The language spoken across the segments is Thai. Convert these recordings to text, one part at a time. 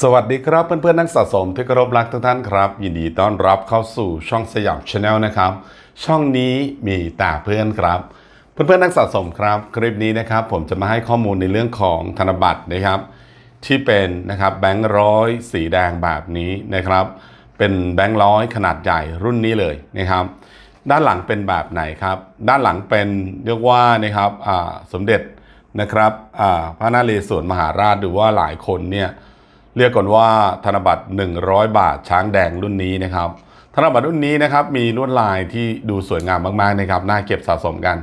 สวัสดีครับเพื่อนๆนักสะสมที่เคารพรักทุกท่านครับ ยินดีต้อนรับเข้าสู่ช่องสยามชาแนลนะครับ ช่องนี้มีแต่เพื่อนครับ เพื่อนๆนักสะสมครับ คลิปนี้นะครับ ผมจะมาให้ข้อมูลในเรื่องของธนบัตรนะครับ ที่เป็นนะครับแบงค์ร้อยสีแดงแบบนี้นะครับ เป็นแบงค์ร้อยขนาดใหญ่รุ่นนี้เลยนะครับ ด้านหลังเป็นแบบไหนครับ ด้านหลังเป็นเรียกว่านะครับสมเด็จนะครับพระนเรศวรมหาราชหรือว่าหลายคนเนี่ย เรียกก่อนว่าธนบัตร 100 บาทช้างแดงรุ่นนี้นะครับธนบัตรรุ่นนี้นะครับมีลวดลายที่ดูสวยงามมากๆนะครับน่าเก็บสะสมกัน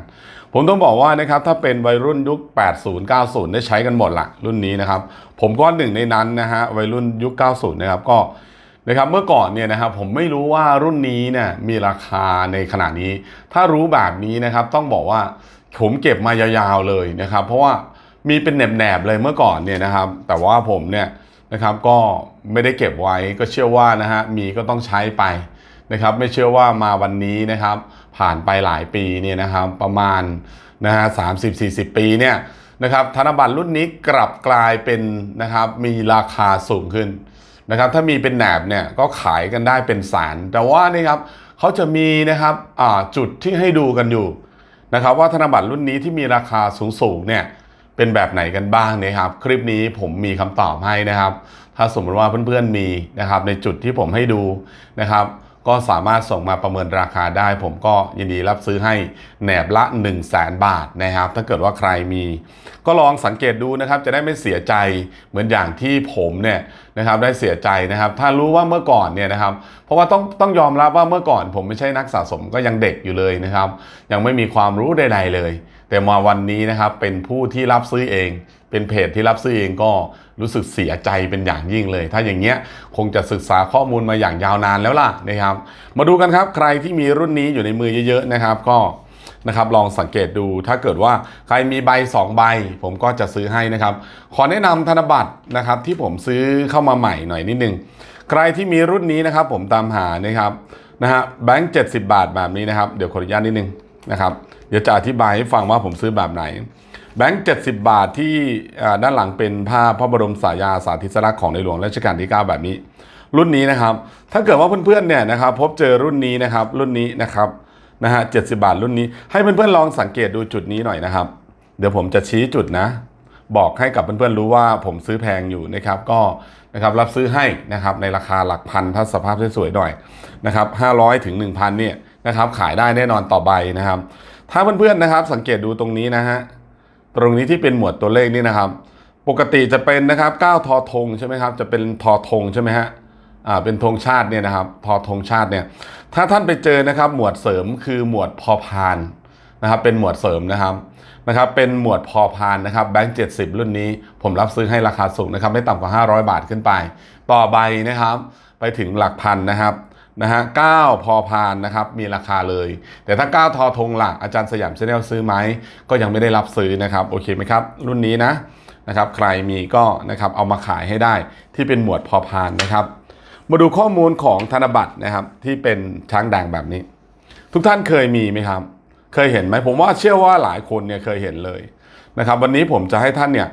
ผมต้องบอกว่านะครับถ้าเป็นวัยรุ่นยุค 80 90 ได้ใช้กันหมดละรุ่นนี้นะครับผมก็หนึ่งในนั้นนะฮะวัยรุ่นยุค 90 นะครับก็นะครับเมื่อก่อนเนี่ยนะครับผมไม่รู้ว่ารุ่นนี้เนี่ยมีราคาในขณะนี้ ถ้ารู้แบบนี้นะครับต้องบอกว่าผมเก็บมายาวๆเลยนะครับเพราะว่ามีเป็นแหนบๆเลยเมื่อก่อนเนี่ยนะครับแต่ว่าผมเนี่ย นะครับก็ไม่ได้เก็บไว้ก็เชื่อว่านะฮะมีก็ต้องใช้ไปนะครับไม่เชื่อว่ามาวันนี้นะครับ ผ่านไปหลายปีเนี่ยนะครับประมาณนะฮะสามสิบสี่สิบปีเนี่ยนะครับธนบัตรรุ่นนี้กลับกลายเป็นนะครับมีราคาสูงขึ้นนะครับถ้ามีเป็นแหนบเนี่ยก็ขายกันได้เป็นแสนแต่ว่านี่ครับเขาจะมีนะครับอ่าจุดที่ให้ดูกันอยู่นะครับว่าธนบัตรรุ่นนี้ที่มีราคาสูงๆเนี่ย เป็นแบบไหนกันบ้างนะครับ คลิปนี้ผมมีคำตอบให้นะครับ ถ้าสมมติว่าเพื่อนๆมีนะครับ ในจุดที่ผมให้ดูนะครับก็สามารถส่งมาประเมินราคาได้ ผมก็ยินดีรับซื้อให้แหนบละ 1 0 0 0 0แสนบาทนะครับ ถ้าเกิดว่าใครมี ก็ลองสังเกตดูนะครับ จะได้ไม่เสียใจเหมือนอย่างที่ผมเนี่ยนะครับได้เสียใจนะครับ ถ้ารู้ว่าเมื่อก่อนเนี่ยนะครับ เพราะว่าต้องต้องยอมรับว่าเมื่อก่อน ผมไม่ใช่นักสะสมก็ยังเด็กอยู่เลยนะครับ ยังไม่มีความรู้ใด ๆเลย แต่มาวันนี้นะครับเป็นผู้ที่รับซื้อเอง เป็นเพจที่รับซื้อเองก็รู้สึกเสียใจเป็นอย่างยิ่งเลย ถ้าอย่างเงี้ยคงจะศึกษาข้อมูลมาอย่างยาวนานแล้วล่ะนะครับ มาดูกันครับใครที่มีรุ่นนี้อยู่ในมือเยอะๆนะครับ ก็นะครับลองสังเกตดูถ้าเกิดว่าใครมีใบ 2 ใบ ผมก็จะซื้อให้นะครับ ขอแนะนำธนบัตรนะครับที่ผมซื้อเข้ามาใหม่หน่อยนิดนึงใครที่มีรุ่นนี้นะครับผมตามหานะครับนะฮะแบงค์70 บาทแบบนี้นะครับ เดี๋ยวขออนุญาตนิดนึง นะครับ เดี๋ยวจะอธิบายให้ฟังว่าผมซื้อแบบไหน แบงค์70 บาทที่ด้านหลังเป็นภาพพระบรมสายาสาธิสลักษณ์ของในหลวงรัชกาลที่ 9 แบบนี้ รุ่นนี้นะครับ ถ้าเกิดว่าเพื่อนๆเนี่ยนะครับ พบเจอรุ่นนี้นะครับรุ่นนี้นะครับนะฮะ70บาทรุ่นนี้ ให้เพื่อนๆลองสังเกตดูจุดนี้หน่อยนะครับ เดี๋ยวผมจะชี้จุดนะ บอกให้กับเพื่อนๆรู้ว่าผมซื้อแพงอยู่นะครับ ก็นะครับรับซื้อให้นะครับในราคาหลักพันถ้าสภาพสวยๆหน่อยนะครับ500ถึง1,000เนี่ย นะครับขายได้แน่นอนต่อใบนะครับ ถ้าเพื่อนๆนะครับ สังเกตดูตรงนี้นะฮะตรงนี้ที่เป็นหมวดตัวเลขนี่นะครับ ปกติจะเป็นนะครับ9ทอธงใช่ไหมครับจะเป็นทอธงใช่ไหมฮะอ่าเป็นธงชาติเนี่ยนะครับทอธงชาติเนี่ยถ้าท่านไปเจอนะครับ หมวดเสริมคือหมวดพอพานนะครับเป็นหมวดเสริมนะครับนะครับเป็นหมวดพอพานนะครับแบงค์70รุ่นนี้ ผมรับซื้อให้ราคาสูงนะครับไม่ต่ำกว่า 500 บาทขึ้นไป ต่อใบนะครับ ไปถึงหลักพันนะครับ นะฮะ9พอพานนะครับมีราคาเลย แต่ถ้า9ทอธงหลักอาจารย์สยามชาแนลซื้อไหมก็ยังไม่ได้รับซื้อนะครับโอเคไหมครับ รุ่นนี้นะนะครับใครมีก็นะครับเอามาขายให้ได้ที่เป็นหมวดพอพานนะครับ มาดูข้อมูลของธนบัตรนะครับที่เป็นช้างแดงแบบนี้ ทุกท่านเคยมีไหมครับ เคยเห็นไหมผมว่าเชื่อว่าหลายคนเนี่ยเคยเห็นเลยนะครับ วันนี้ผมจะให้ท่านเนี่ย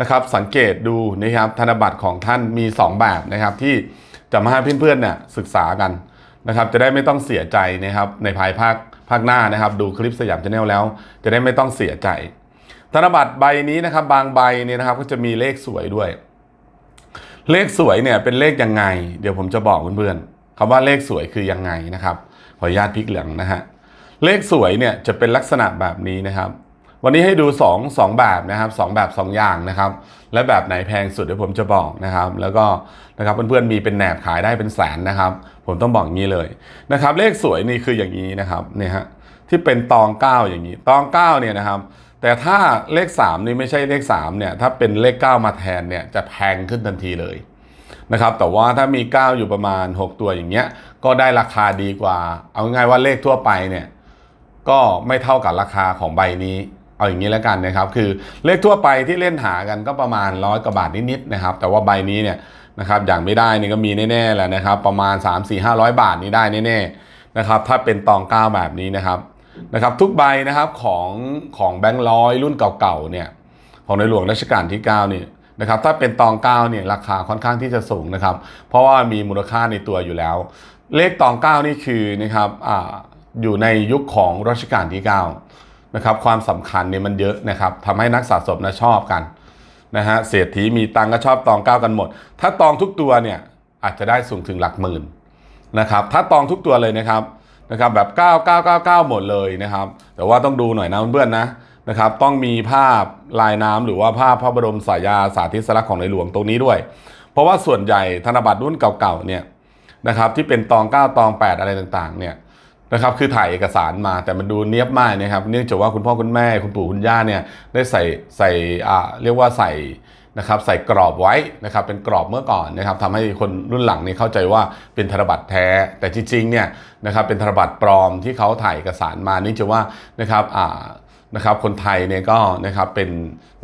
นะครับสังเกตดูนะครับธนบัตรของท่านมี 2 แบบนะครับที่ จะมาให้เพื่อนๆเนี่ยศึกษากันนะครับ จะได้ไม่ต้องเสียใจนะครับในภายภาคภาคหน้านะครับ ดูคลิปสยามชาแนลแล้ว จะได้ไม่ต้องเสียใจ ธนบัตรใบนี้นะครับ บางใบเนี่ยนะครับ ก็จะมีเลขสวยด้วย เลขสวยเนี่ยเป็นเลขยังไง เดี๋ยวผมจะบอกเพื่อนๆคำว่าเลขสวยคือยังไงนะครับขออนุญาตพลิกเหลืองนะฮะเลขสวยเนี่ยจะเป็นลักษณะแบบนี้นะครับ วันนี้ให้ดู 2 2 แบบนะครับสองแบบ 2 อย่างนะครับ และแบบไหนแพงสุดเดี๋ยวผมจะบอกนะครับ แล้วก็นะครับเพื่อนๆมีเป็นแหนบขายได้เป็นแสนนะครับ ผมต้องบอกงี้เลยนะครับ เลขสวยนี่คืออย่างนี้นะครับเนี่ยฮะที่เป็นตอง 9 อย่างนี้ตอง9เนี่ยนะครับ แต่ถ้าเลข 3 นี่ไม่ใช่เลข3เนี่ยถ้าเป็นเลข 9 มาแทนเนี่ยจะแพงขึ้นทันทีเลยนะครับแต่ว่าถ้ามี 9 อยู่ประมาณ 6 ตัวอย่างเงี้ยก็ได้ราคาดีกว่า เอาง่ายว่าเลขทั่วไปเนี่ยก็ไม่เท่ากับราคาของใบนี้ เอาอย่างนี้แล้วกันนะครับ คือเลขทั่วไปที่เล่นหากันก็ประมาณร้อยกว่าบาทนิดๆนะครับ แต่ว่าใบนี้เนี่ยนะครับอย่างไม่ได้นี่ก็มีแน่ๆแหละนะครับ ประมาณ 3 4 5 0 0 บาทนี้ได้แน่ๆนะครับ ถ้าเป็นตอง9แบบนี้นะครับนะครับ ทุกใบนะครับของของแบงค์ร้อยรุ่นเก่าๆเนี่ยของในหลวงรัชกาลที่9นี่นะครับถ้าเป็นตองเก้าเนี่ยราคาค่อนข้างที่จะสูงนะครับ เพราะว่ามีมูลค่าในตัวอยู่แล้ว เลขตองเก้านี่คือนะครับออยู่ในยุคของรัชกาลที่ 9 นะครับความสำคัญเนี่ยมันเยอะนะครับทำให้นักสะสมนะชอบกันนะฮะเศรษฐีมีตังก็ชอบตองเก้ากันหมด ถ้าตองทุกตัวเนี่ยอาจจะได้สูงถึงหลักหมื่นนะครับถ้าตองทุกตัวเลยนะครับนะครับแบบ 9999 หมดเลยนะครับแต่ว่าต้องดูหน่อยนะเพื่อนๆนะนะครับต้องมีภาพลายน้ำหรือว่าภาพพระบรมสายาสาธิสลักษณ์ของในหลวงตรงนี้ด้วย เพราะว่าส่วนใหญ่ธนบัตรรุ่นเก่าๆเนี่ยนะครับที่เป็นตอง 9 ตอง 8 อะไรต่างๆเนี่ย นะครับคือถ่ายเอกสารมาแต่มันดูเนี้ยบมากนะครับเนื่องจากว่าคุณพ่อคุณแม่คุณปู่คุณย่าเนี่ยได้ใส่ใส่อ่าเรียกว่าใส่นะครับใส่กรอบไว้นะครับเป็นกรอบเมื่อก่อนนะครับทำให้คนรุ่นหลังนี่เข้าใจว่าเป็นธนบัตรแท้ แต่จริงๆเนี่ยนะครับเป็นธนบัตรปลอมที่เขาถ่ายเอกสารมานื่จากว่านะครับอ่านะครับคนไทยเนี่ยก็นะครับเป็น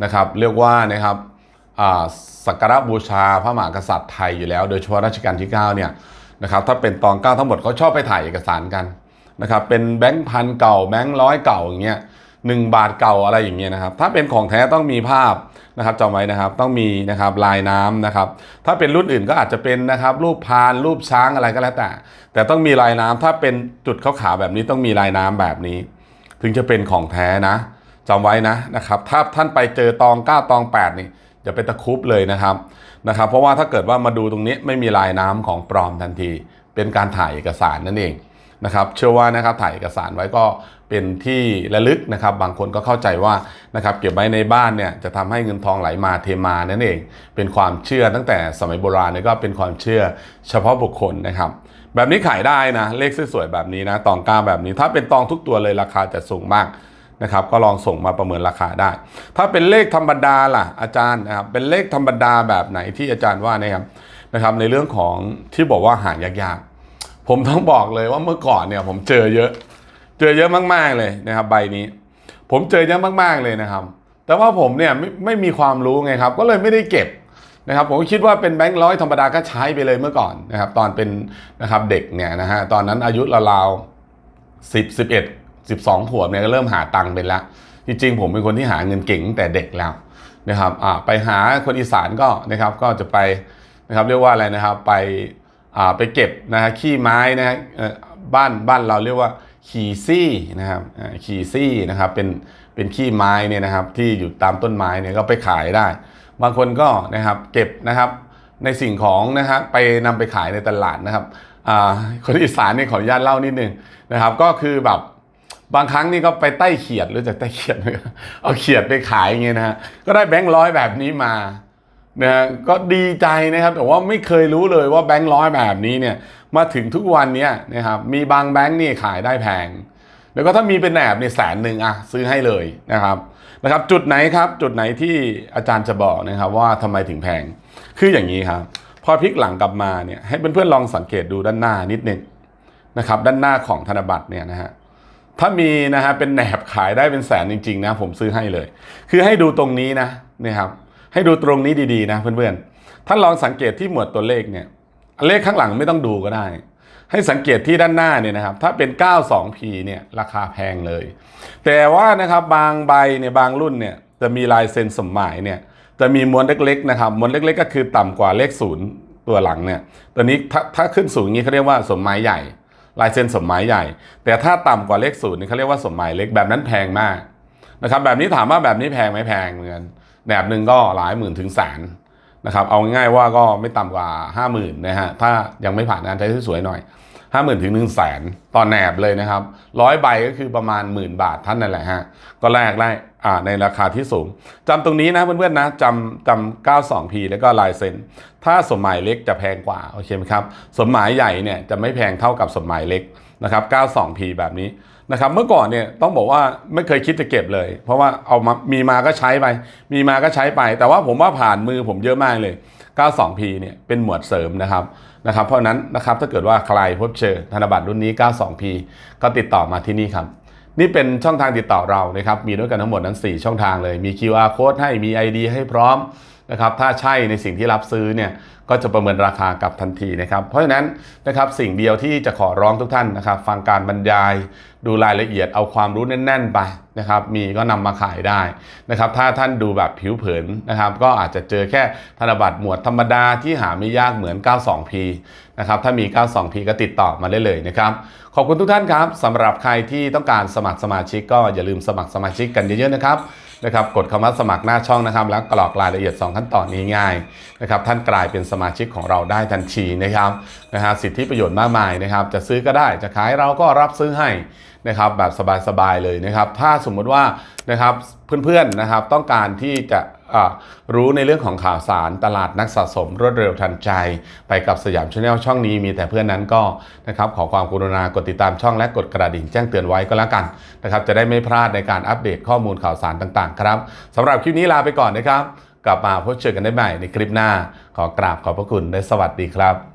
นะครับเรียกว่านะครับอ่าสักการะบูชาพระมหากษัตริย์ไทยอยู่แล้ว โดยเฉพาะรัชกาลที่9เนี่ยนะครับถ้าเป็นตองเก้าทั้งหมดเขาชอบไปถ่ายเอกสารกัน นะครับเป็นแบงค์พันเก่าแบงค์ร้อยเก่าอย่างเงี้ยหนึ่งบาทเก่าอะไรอย่างเงี้ยนะครับถ้าเป็นของแท้ต้องมีภาพนะครับจำไว้นะครับต้องมีนะครับลายน้ำนะครับถ้าเป็นรุ่นอื่นก็อาจจะเป็นนะครับรูปพานรูปช้างอะไรก็แล้วแต่ แต่ต้องมีลายน้ำถ้าเป็นจุดขาวๆแบบนี้ต้องมีลายน้ำแบบนี้ ถึงจะเป็นของแท้นะจำไว้นะนะครับถ้าท่านไปเจอตอง9ตอง8นี่อย่าไปตะคุบเลยนะครับนะครับ เพราะว่าถ้าเกิดว่ามาดูตรงนี้ไม่มีลายน้ำของปลอมทันที เป็นการถ่ายเอกสารนั่นเอง นะครับเชื่อว่านะครับถ่ายเอกสารไว้ก็เป็นที่ระลึกนะครับบางคนก็เข้าใจว่านะครับเก็บไว้ในบ้านเนี่ยจะทำให้เงินทองไหลมาเทมานั่นเอง เป็นความเชื่อตั้งแต่สมัยโบราณเนี่ยก็เป็นความเชื่อเฉพาะบุคคลนะครับแบบนี้ขายได้นะเลขสวยๆแบบนี้นะตองก้าแบบนี้ถ้าเป็นตองทุกตัวเลยราคาจะสูงมากนะครับก็ลองส่งมาประเมินราคาได้ ถ้าเป็นเลขธรรมดาล่ะอาจารย์นะครับเป็นเลขธรรมดาแบบไหนที่อาจารย์ว่านะครับนะครับในเรื่องของที่บอกว่าหายากๆ ผมต้องบอกเลยว่าเมื่อก่อนเนี่ยผมเจอเยอะ เจอเยอะมากๆเลยนะครับ ใบนี้ ผมเจอเยอะมากๆเลยนะครับ แต่ว่าผมเนี่ยไม่ไม่มีความรู้ไงครับ ก็เลยไม่ได้เก็บนะครับผมคิดว่าเป็นแบงค์ร้อยธรรมดาก็ใช้ไปเลยเมื่อก่อนนะครับ ตอนเป็นนะครับเด็กเนี่ยนะฮะตอนนั้นอายุราวๆสิบสิบเอ็ดสิบสองขวบเนี่ยก็เริ่มหาตังค์เป็นละจริงๆผมเป็นคนที่หาเงินเก่งแต่เด็กแล้วนะครับอ่าไปหาคนอีสานก็นะครับก็จะไปนะครับเรียกว่าอะไรนะครับ ไป ไปเก็บนะฮะขี้ไม้นะฮะบ้านบ้านเราเรียกว่าขี่ซี่นะครับขี่ซี่นะครับเป็นเป็นขี้ไม้เนี่ยนะครับที่อยู่ตามต้นไม้เนี่ยก็ไปขายได้ บางคนก็นะครับเก็บนะครับในสิ่งของนะครับไปนำไปขายในตลาดนะครับอ่าคนอีสานเนี่ยขออนุญาตเล่านิดนึงนะครับ ก็คือแบบบางครั้งนี่ก็ไปใต้เขียดหรู้จักใต้เขียดเอาเขียดไปขายอย่างเงี้ยนะฮะก็ได้แบงค์ร้อยแบบนี้มา นะฮะก็ดีใจนะครับแต่ว่าไม่เคยรู้เลยว่าแบงค์ร้อยแบบนี้เนี่ยมาถึงทุกวันนี้นะครับมีบางแบงค์นี่ขายได้แพง แล้วก็ถ้ามีเป็นแอบเนี่ยแสนหนึ่งอะซื้อให้เลยนะครับนะครับจุดไหนครับจุดไหนที่อาจารย์จะบอกนะครับว่าทำไมถึงแพง คืออย่างนี้ครับพอพลิกหลังกลับมาเนี่ยให้เพื่อนๆลองสังเกตดูด้านหน้านิดนึงนะครับด้านหน้าของธนบัตรเนี่ยนะฮะถ้ามีนะฮะเป็นแหนบขายได้เป็นแสนจริงๆนะผมซื้อให้เลย คือให้ดูตรงนี้นะนี่ครับ ให้ดูตรงนี้ดีๆนะเพื่อนๆ ท่านลองสังเกตที่หมวดตัวเลขเนี่ย เลขข้างหลังไม่ต้องดูก็ได้ ให้สังเกตที่ด้านหน้าเนี่ยนะครับ ถ้าเป็น 92p เนี่ยราคาแพงเลย แต่ว่านะครับบางใบเนี่ยบางรุ่นเนี่ยจะมีลายเซ็นสมหมายเนี่ยจะมีมวนเล็กๆนะครับมวนเล็กๆ ก็คือต่ำกว่าเลขศูนย์ตัวหลังเนี่ยตัวนี้ถ้าถ้าขึ้นสูงอย่างนี้เขาเรียกว่าสมหมายใหญ่ ลายเซ็นสมหมายใหญ่ แต่ถ้าต่ำกว่าเลขศูนย์นี่เขาเรียกว่าสมหมายเล็กแบบนั้นแพงมากนะครับแบบนี้ถามว่าแบบนี้แพงไหมแพงเหมือนกัน แบบหนึ่งก็หลายหมื่นถึงแสนนะครับเอาง่ายๆว่าก็ไม่ต่ำกว่า 5 0,000นะฮะถ้ายังไม่ผ่านการใช้สวยๆหน่อย 5 0,000 ถึง 1 0 0 0 0แสนต่อแหนบเลยนะครับร้อยใบก็คือประมาณหมื่นบาทท่านนั่นแหละฮะก็แลกได้อ่าในราคาที่สูงจำตรงนี้นะเพื่อนๆนะจำจำ 92p แล้วก็ลายเซ็นถ้าสมหมายเล็กจะแพงกว่าโอเคไหมครับสมหมายใหญ่เนี่ยจะไม่แพงเท่ากับสมหมายเล็กนะครับ 92p แบบนี้ นะครับเมื่อก่อนเนี่ยต้องบอกว่าไม่เคยคิดจะเก็บเลย เพราะว่าเอามามีมาก็ใช้ไป มีมาก็ใช้ไป แต่ว่าผมว่าผ่านมือผมเยอะมากเลย 92p เนี่ยเป็นหมวดเสริมนะครับนะครับ เพราะนั้นนะครับถ้าเกิดว่าใครพบเจอธนบัตรรุ่นนี้ 92p ก็ติดต่อมาที่นี่ครับนี่เป็นช่องทางติดต่อเรานะครับมีด้วยกันทั้งหมดนั้น 4 ช่องทางเลยมี QR code ให้มี ID ให้พร้อม นะครับถ้าใช่ในสิ่งที่รับซื้อเนี่ยก็จะประเมินราคากับทันทีนะครับเพราะฉะนั้นนะครับสิ่งเดียวที่จะขอร้องทุกท่านนะครับฟังการบรรยาย ดูรายละเอียดเอาความรู้แน่น ๆ ไปนะครับมีก็นำมาขายได้นะครับถ้าท่านดูแบบผิวเผินนะครับก็อาจจะเจอแค่ธนบัตรหมวดธรรมดาที่หาไม่ยากเหมือน 92P นะครับถ้ามี 92P ก็ติดต่อมาได้เลยนะครับขอบคุณทุกท่านครับสำหรับใครที่ต้องการสมัครสมาชิกก็อย่าลืมสมัครสมาชิกกันเยอะๆนะครับ นะครับกดคำว่าสมัครหน้าช่องนะครับ แล้วกรอกรายละเอียด 2 ขั้นตอนนี้ง่ายนะครับท่านกลายเป็นสมาชิกของเราได้ทันทีนะครับนะฮะสิทธิประโยชน์มากมายนะครับ จะซื้อก็ได้จะขายเราก็รับซื้อให้ นะครับแบบสบายๆเลยนะครับ ถ้าสมมุติว่านะครับเพื่อนๆนะครับต้องการที่จะรู้ในเรื่องของข่าวสารตลาดนักสะสมรวดเร็วทันใจ ไปกับสยามชาแนลช่องนี้มีแต่เพื่อนนั้นก็นะครับขอความกรุณากดติดตามช่องและกดกระดิ่งแจ้งเตือนไว้ก็แล้วกันนะครับจะได้ไม่พลาดในการอัปเดตข้อมูลข่าวสารต่างๆ ครับสำหรับคลิปนี้ลาไปก่อนนะครับ กลับมาพบเจอกันได้ใหม่ในคลิปหน้า ขอกราบขอบพระคุณและสวัสดีครับ